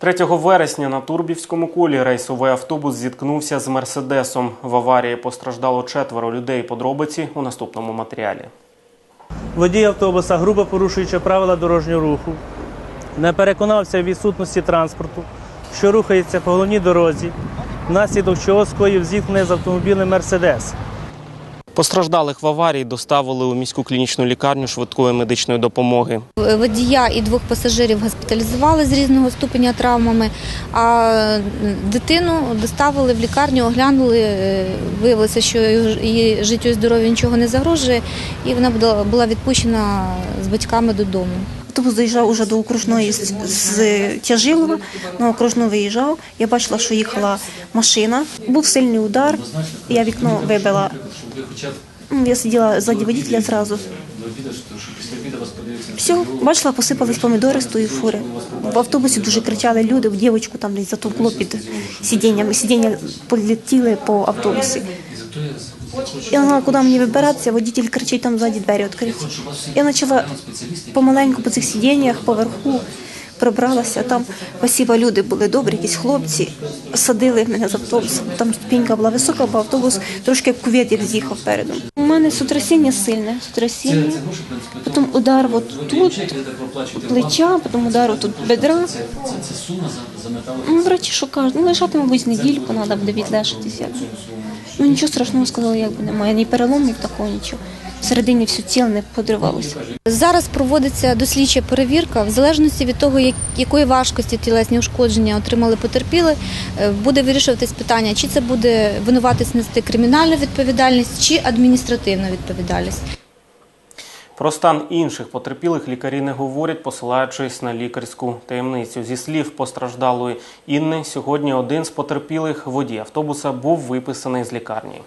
3 вересня на Турбівському колі рейсовий автобус зіткнувся з мерседесом. В аварії постраждало четверо людей. Подробиці у наступному матеріалі. Водій автобуса, грубо порушуючи правила дорожнього руху, не переконався в відсутності транспорту, що рухається по головній дорозі, внаслідок чого скоїв зіткнення з автомобілем Мерседес. Постраждалих в аварії доставили у міську клінічну лікарню швидкої медичної допомоги. Водія і двох пасажирів госпіталізували з різного ступеня травмами, а дитину доставили в лікарню, оглянули. е, Виявилося, що її життю і здоров'ю нічого не загрожує, і вона була- була відпущена з батьками додому. Автобус доїжджав уже до окружної з, з Тяжилова, на окружну виїжджав. Я бачила, що їхала машина. Був сильний удар. Я вікно вибила. Ну, Я сиділа ззаді водителя зразу. Все, бачила, посипались помідори з тої фури. В автобусі дуже кричали люди, в дівчинку там десь затовкло під сидінням. Сидіння полетіли по автобусі. Я знала, куди мені вибиратися, водитель кричить там ззаді двері відкриті. Я почала помаленьку по цих сидіннях, поверху пробралася. Там спасіба, люди були добрі, якісь хлопці. Садили мене з автобусом. Там ступінька була висока, бо автобус трошки кувет як з'їхав передом. У мене сотрясіння сильне, сотрясіння. Потім удар от тут, плеча, потім удар тут бедра. Ну, врачі що кажуть, ну лежати, мабуть, недільку, треба буде відлежатися. Ну нічого страшного сказали, якби немає. Ні переломів такого, нічого. Всередині все тіло не подривалося. Зараз проводиться дослідча перевірка. В залежності від того, якої важкості тілесні ушкодження отримали потерпіли, е, буде вирішуватись питання, чи це буде винуватись нести кримінальну відповідальність чи адміністративну відповідальність. Про стан інших потерпілих лікарі не говорять, посилаючись на лікарську таємницю. Зі слів постраждалої Інни, сьогодні один з потерпілих водій автобуса був виписаний з лікарні.